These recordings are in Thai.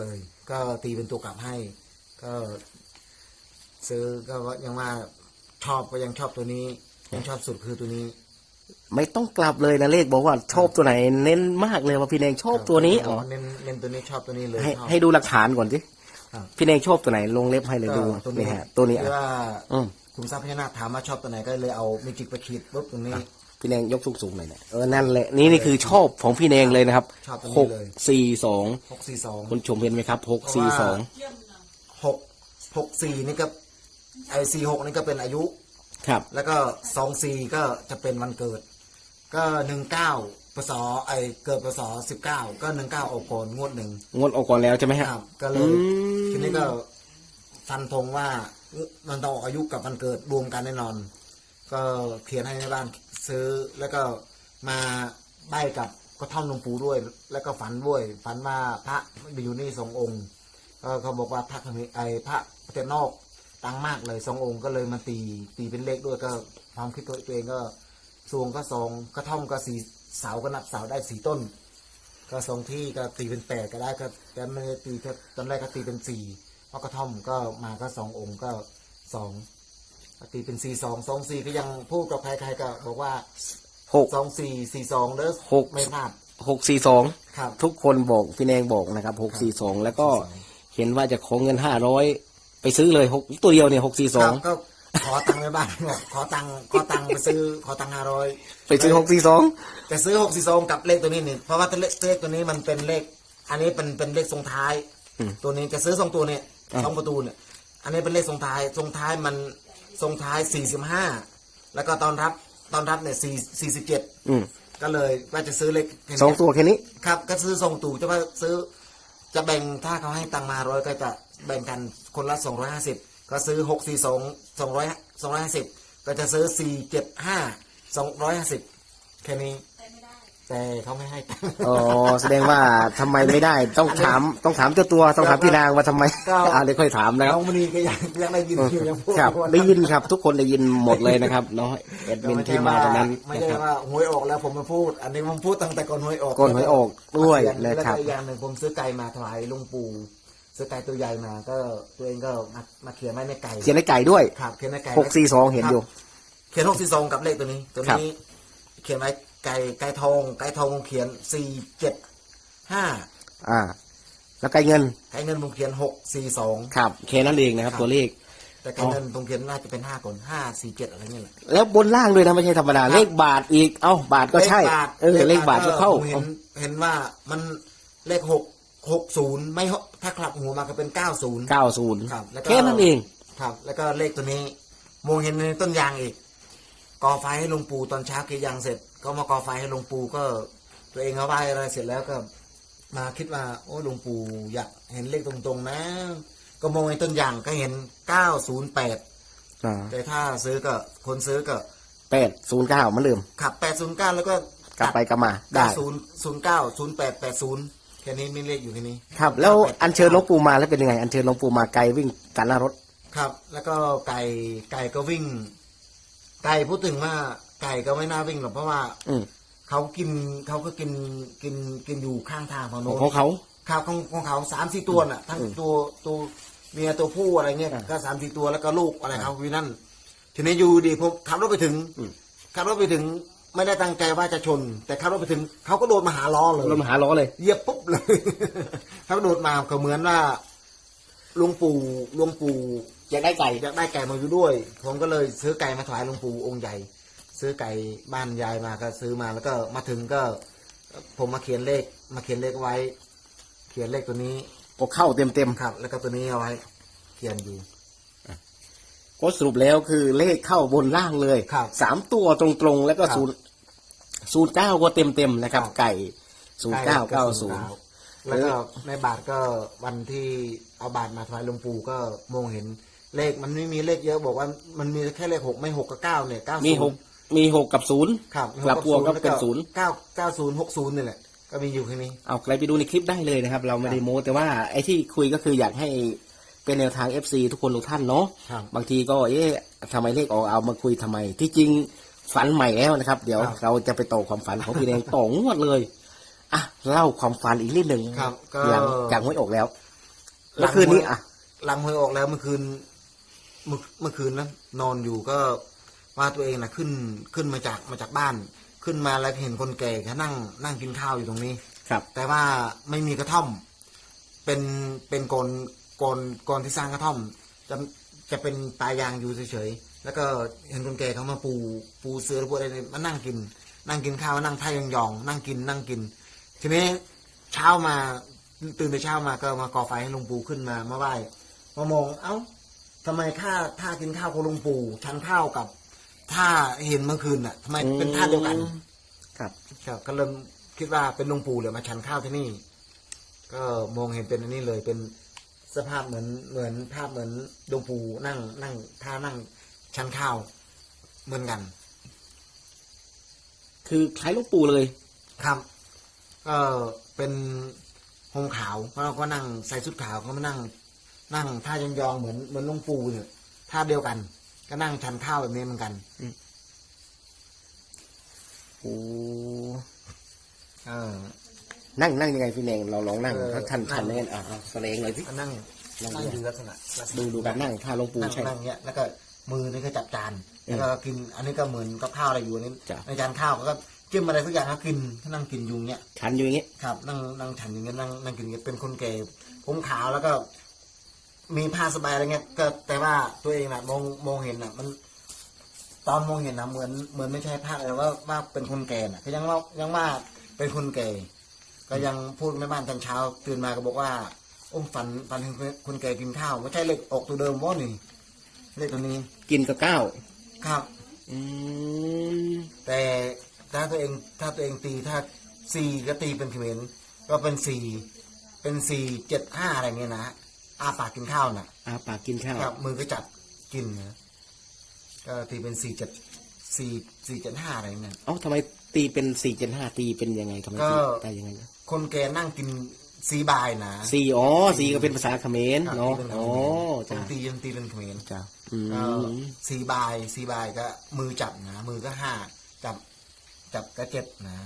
เลย ก็ตีเป็นตัวกลับให้ ก็ ซื้อก็ยังว่าชอบก็ยังชอบตัวนี้ ยังชอบสุดคือตัวนี้ไม่ต้องกลับเลยนะเลขบอกว่าชอบตัวไหน เน้นมากเลยว่าพี่แดงชอบตัวนี้อ๋อเน้นเน้นตัวนี้ชอบตัวนี้เลย ให้ชอบให้ดูหลักฐานก่อนสิครับพี่แดงชอบตัวไหน ลงเล็บให้เลยก็ดูตัวนี่นี้ฮะตัวนี้ที่อะว่าอืมคุณทรัพย์พญานาคถามว่าชอบตัวไหนก็เลยเอาเมจิกไปขีดปุ๊บตรงนี้ พี่แดงยกสูงๆหน่อยเนี่ยเออนั่นแหละนี่นี่คือชอบของพี่แดงเลยนะครับชอบตัวหนี้กเลย สี่สองหกสี่สอง คุณชมเห็นไหมครับหกสี่สองหกหกสี่นี่ก็ไอสี่หกนี่ก็เป็นอายุ ครับ แล้วก็สองสี่ก็จะเป็นวันเกิด ก็หนึ่งเก้าปศไอเกิดปศสิบเก้าก็หนึ่งเก้าออกก่อนงวดหนึ่งงดออกก่อนแล้วใช่ไหมฮะ ครับ ก็เลอืยมทีนี้ก็ฟันธงว่ามันต้องออกอายุกับวันเกิดรวมกันแน่นอน ก็เขียนให้ในบ้าน ซื้อแล้วก็มาใบกับกระท่อมหลวงปู่ด้วย แล้วก็ฝันด้วย ฝันว่าพระไปอยู่นี่สององค์ก็เขาบอกว่าพระเขมรไอพระประเทศนอกตังมากเลยสององค์ก็เลยมาตีตีเป็นเลขด้วยก็ความคิดตัวเองก็สวงก็สองกระท่อมก็สี่เสาก็นับเสาได้สี่ต้น ก็สองที่ก็ตีเป็นแปดก็ได้ก็แต่ไม่ได้ตีตอนแรกก็ตีเป็นสี่เพราะกระท่อมก็มาก็สององค์ก็สอง ตีเป็นสี่สองสองสี่ก็ยังพูดกับใครๆก็บอกว่าหกสองสี่สี่สองเด้อหก ไม่พลาด หกสี่สองครับ ทุกคนบอกพี่แดงบอกนะครับหกสี่สองแล้วก็เห็นว่าจะขอเงินห้าร้อยไปซื้อเลยหกตัวเดียวเนี่ยหกสี่สคอรังบก็ขอตังค์ในบ้านบอกขอตังค์ขอตังค์ไปซื้อขอตังค์ห้าร้อยไปซื้อหกสี่สอง แต่ซื้อหกสี่สองกับเลขตัวนี้นี่เพราะว่าตัวเลขเลขตัวนี้มันเป็นเลข อันนี้เป็นเป็นเลขทรงท้ายตัวนี้จะซื้อสองตัวเนี่ยสองประตูเนี่ย อันนี้เป็นเลขทรงท้ายทรงท้ายมัน ทรงท้ายสี่สิบห้าแล้วก็ตอนรับตอนรับเนี่ยสี่สี่สิบเจ็ดอืมก็เลยว่าจะซื้อเลขแค่นี้สองตัวแค่นี้ ครับ ก็ซื้อส่งตู่จะว่าซื้อ จะแบ่งถ้าเขาให้ตังค์มาร้อยก็จะแบ่งกันคนละสองร้อยห้าสิบก็ซื้อหกสี่สองสองร้อยสองร้อยห้าสิบก็จะซื้อสี่เจ็ดห้าสองร้อยห้าสิบแค่นี้ แต่เขาไม่ให้ตังค์ อ๋อแสดงว่าทำไมไม่ได้ต้องถามต้องถามเจ้าตัวต้องถามพี่นางว่าทำไมก็อ่าเดี๋ยวค่อยถามนะครับน้องมณีก็ยังยังได้ยินอยู่ยังพูดครับอยู่ว่าได้ยินครับ ทุกคนได้ยินหมดเลยนะครับเนาะแอดก็มินไม่ใช่ที่มาว่าตรงนั้นไม่นะใช่ครับว่าหวยออกแล้วผมมาพูด อันนี้ผมพูดตั้งแต่ก่อนหวยออกก่อนหวยออกด้วยแล้วนะครับก็อีกอย่างหนึ่งผมซื้อไก่มาถวายหลุงปู่ซื้อไก่ตัวใหญ่มา ก็ตัวเองก็มามาเขียนไว้ในไก่เขียนในไก่ด้วยครับเขียนในไก่หกสี่สองเห็นอยู่เขียนหกสี่สองกับเลขตัวนี้ ตัวครับนี้เขียนไว้ ไก่ไก่ทองไก่ทองผมเขียนสี่เจ็ดห้าอ่า แล้วไก่เงินไก่เงินผมเขียนหกสี่สอง ครับแค่นั้นเองนะครับ ครับ ตัวเลข แต่ไก่เงินผมเขียนน่าจะเป็นห้าก่อนห้าสี่เจ็ดอะไรเงี้ยแหละ แล้วบนล่างด้วยนะไม่ใช่ธรรมดา ครับ เลขบาทอีก เอ้าบาทก็ใช่เลขบาทเออ เลขบาทก็เข้า ผมเห็นเห็นว่ามันเลขหกหกศูนย์ไม่หกถ้าคลับหัวมาก็เป็นเก้าศูนย์ เก้าศูนย์ครับแล้วก็ แค่นั้นเอง ครับ แล้วก็เลขตัวนี้มองเห็นในต้นยางอีกก่อไฟให้หลวงปู่ตอนเช้ากรีดยางเสร็จ ก็มาก่อไฟให้หลวงปู่ก็ ตัวเองเอาไหว้อะไรเสร็จแล้วก็ มาคิดว่า โอ้หลวงปู่อยากเห็นเลขตรงๆนะ ก็มองในต้นยางก็เห็นเก้าศูนย์แปดอ่าแต่ถ้าซื้อก็คนซื้อก็แปดศูนย์เก้ามันลืม ขับแปดศูนย์เก้าแล้วก็กลับไปกลับมาได้เก้าศูนย์ศูนย์เก้าศูนย์แปดแปดศูนย์แค่นี้ไม่เลขอยู่แค่นี้ ครับ แล้วอัญเชิญหลวงปู่มาแล้วเป็นยังไง อัญเชิญหลวงปู่มาไกลวิ่งกันหน้ารถ ครับ แล้วก็ไก่ไก่ก็วิ่ง ไก่พูดถึงว่า ไก่ก็ไม่น่าวิ่งหรอกเพราะว่าอืมเขากินเขาก็กินกินกินอยู่ข้างทางฝั่งขอโน้งน ของเขาครับของของเขาสามสี่ตัวน่ะ ทั้งอืมตัวตัวเมียตัวผู้อะไรเงี้ยอ่าก็สามสี่ตัวแล้วก็ลูกอะไรเขาวินั่นทีนี้อยู่ดีผมขับรถไปถึงอืม ขับรถไปถึง ไม่ได้ตั้งใจว่าจะชน แต่ขับรถไปถึงเขาก็โดดมาหาล้อเลยรถมาหาล้อเลย เหยียบปุ๊บเลย เขาโดดมาก็เหมือนว่าหลวงปู่หลวงปู่อยากได้ไก่อยากได้ไก่มาอยู่ด้วย ผมก็เลยซื้อไก่มาถวายหลวงปู่องค์ใหญ่ ซื้อไก่บ้านยายมาก็ซื้อมาแล้วก็มาถึงก็ ผมมาเขียนเลข มาเขียนเลขไว้ เขียนเลขตัวนี้ก็เข้าเต็มเต็มครับ แล้วก็ตัวนี้เอาไว้ เขียนอยู่ๆก็สรุปแล้วคือเลขเข้าบนล่างเลยครับสามตัวตรงๆ แล้วก็ครับศูนย์ศูนย์เก้าก็เต็มเต็มๆนะครับครับ ไก่ศูนย์เก้าเก้าศูนย์แล้วก็ในบาทก็วันที่เอาบาทมาถวายหลวงปู่ก็มองเห็นเลขมันไม่มีเลขเยอะบอกว่ามันมีแค่เลขหกไม่หกกับเก้าเนี่ยเก้ามีมีหก มีหกกับศูนย์ครับกลับพวงก็เป็นศูนย์เก้าเก้าศูนย์หกศูนย์นี่แหละ ก็มีอยู่แค่นี้เอาใครไปดูในคลิปได้เลยนะครับ เราไม่ได้โม้แต่ว่าไอ้ที่คุยก็คืออยากให้เป็นแนวทาง FC ทุกคนทุกท่านเนาะครับ บางทีก็เอ๊ะทำไมเลขออกเอามาคุยทำไม ที่จริงฝันใหม่แล้วนะครับ เดี๋ยวครับ เราจะไปต่อความฝันของพี่แดงต่องวดเลยอะเล่าความฝันอีกนิดหนึ่งครับก็ หลังจากหวยออกแล้วหลัแล้วงคืนนี้อะ หลังหวยออกแล้วเมื่อคืน เมื่อเมื่อคืนนะนอนอยู่ก็ ว่าตัวเองนะขึ้นขึ้นมาจากมาจากบ้าน ขึ้นมาแล้วเห็นคนแก่เขานั่งนั่งกินข้าวอยู่ตรงนี้ ครับ แต่ว่าไม่มีกระท่อม เป็นเป็นกลกลกลที่สร้างกระท่อม จะจะเป็นปลายางอยู่เฉยๆแล้วก็เห็นคนแก่เขามาปูปูเสือปูอะไรเนี่ยมานั่งกิน นั่งกินข้าวนั่งท่ายองๆนั่งกินนั่งกิน ทีนี้เช้ามาตื่นแต่เช้ามาก็มาก่อไฟให้หลวงปู่ขึ้นมามาไหว้มามองเอ้าทำไมท่าท่ากินข้าวของหลวงปู่ชันข้าวกับ ท่าเห็นเมื่อคืนน่ะทำไมเป็นท่าเดียวกันครับครับก็เริ่มคิดว่าเป็นหลวงปู่เลยมาชันข้าวที่นี่ ก็มองเห็นเป็นอันนี้เลยเป็นสภาพเหมือนเหมือนภาพเหมือนหลวงปู่นั่ง นั่งท่านั่งชันข้าวเหมือนกัน คือคล้ายหลูกปู่เลย ครับก็เป็นห่มขาวแล้วเราก็นั่งใส่ชุดขาวก็มานั่ง นั่งท่ายองๆเหมือนเหมือนหลวงปู่เนี่ยท่าเดียวกัน ก็นั่งชันข้าวแบบนี้เหมือนกันโอ้เออนั่งนั่งยังไงพี่แนงเราลองนั่งเออถ้าชันชันนั่งเนี่ยอะเอาแสดงเลยสิก็นั่งลองดูนั่งอยู่ลักษณะลักษณะดูดูการนั่งท่าหลวงปู่นั่งใช่นั่งเงี้ยแล้วก็มือนี่ก็จับจานเออแล้วก็กิน อันนี้ก็เหมือนกับข้าวอะไรอยู่อันนี้จ้ะในจานข้าวก็จิ้มอะไรสักอย่างก็กินก็นั่งกินอยู่เงี้ยชันอยู่อย่างงี้ครับ นั่งนั่งฉันอย่างเงี้ยนั่งนั่งกินอย่างเงี้ยเป็นคนแก่ผมขาวแล้วก็ มีผ้าสบายอะไรเงี้ยก็แต่ว่าตัวเองน่ะมองมองเห็นน่ะมัน ตอนมองเห็นนะเหมือนเหมือนไม่ใช่ผ้าแต่ว่าว่าเป็นคนแก่น่ะก็ยังว่ายังว่าเป็นคนแก่ ก็ยังพูดแม่บ้านตอนเช้า ตื่นมาก็บอกว่าโอ้ฝันฝันเห็นคนแก่กินข้าวไม่ใช่เลขออกตัวเดิมว่านี่เลขตัวนี้ กินกับก้าวครับ อืมแต่ถ้าตัวเองถ้าตัวเองตีถ้าสี่ก็ตีเป็นเขมรก็เป็นสี่เป็นสี่เจ็ดห้าอะไรเงี้ยนะ อาปากกินข้าวน่ะอาปากกินข้าวครับมือก็จับกินนะก็ตีเป็นสี่เจ็ดสี่สี่เจ็ดห้าอะไรเงี้ยเอ้าทำไมตีเป็นสี่เจ็ดห้าตีเป็นยังไงทำไมก็ตีได้ยังไงนะคนแกนั่งกินซีบายนะสี่อ๋อสี่ก็เป็นภาษาเขมรครับเนาะตีเป็นเขมรอ๋อผจ้ามตียังตีเป็นเขมรจ้าอืก็มซีบายซีบายก็มือจับนะ มือก็ห้าจับจับก็เจ็ดนะ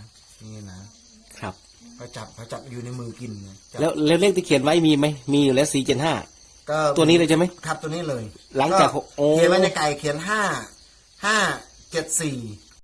นี่นะ ครับเขาจับเขาจับอยู่ในมือกินนะจับแล้วแล้วเลขที่เขียนไว้มีไหมมีอยู่แล้วสี่เจ็ดห้าก็ตัวนี้เลยใช่ไหม ครับตัวนี้เลยหลังจากก็โอ้ เขียนไว้ในไก่เขียนห้าห้าเจ็ดสี่